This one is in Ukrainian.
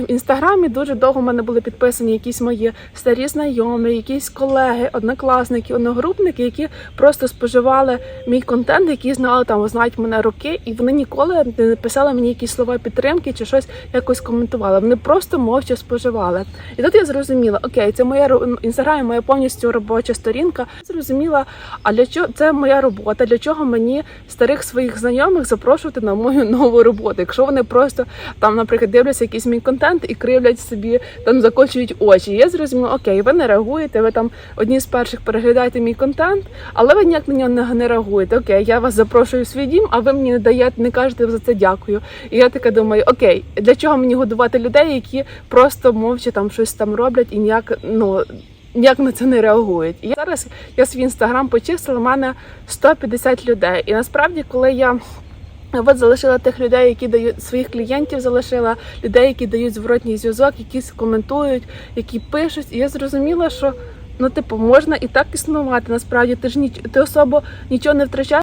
В інстаграмі дуже довго в мене були підписані якісь мої старі знайомі, якісь колеги, однокласники, одногрупники, які просто споживали мій контент, які знали там, знають мене роки, і вони ніколи не написали мені якісь слова підтримки чи щось якось коментували. Вони просто мовча споживали. І тут я зрозуміла, окей, це моя інстаграм, моя повністю робоча сторінка. Зрозуміла, а для чого це моя робота? Для чого мені старих своїх знайомих запрошувати на мою нову роботу? Якщо вони просто там, наприклад, дивляться якийсь мій контент і кривлять собі, там закочують очі. Я зрозуміла, окей, ви не реагуєте, ви там одні з перших переглядаєте мій контент, але ви ніяк на нього не, реагуєте. Окей, я вас запрошую в свій дім, а ви мені не даєте, не кажете за це дякую. І я така думаю, окей, для чого мені годувати людей, які просто мовча там щось там роблять і ніяк ну. Ніяк на це не реагують. І зараз я свій інстаграм почистила, в мене 150 людей. І насправді, коли я От залишила тих людей, які дають своїх клієнтів, залишила людей, які дають зворотній зв'язок, які коментують, які пишуть. І я зрозуміла, що ну, типу, можна і так існувати. Насправді ти ж ніч ти особо нічого не втрачаєш.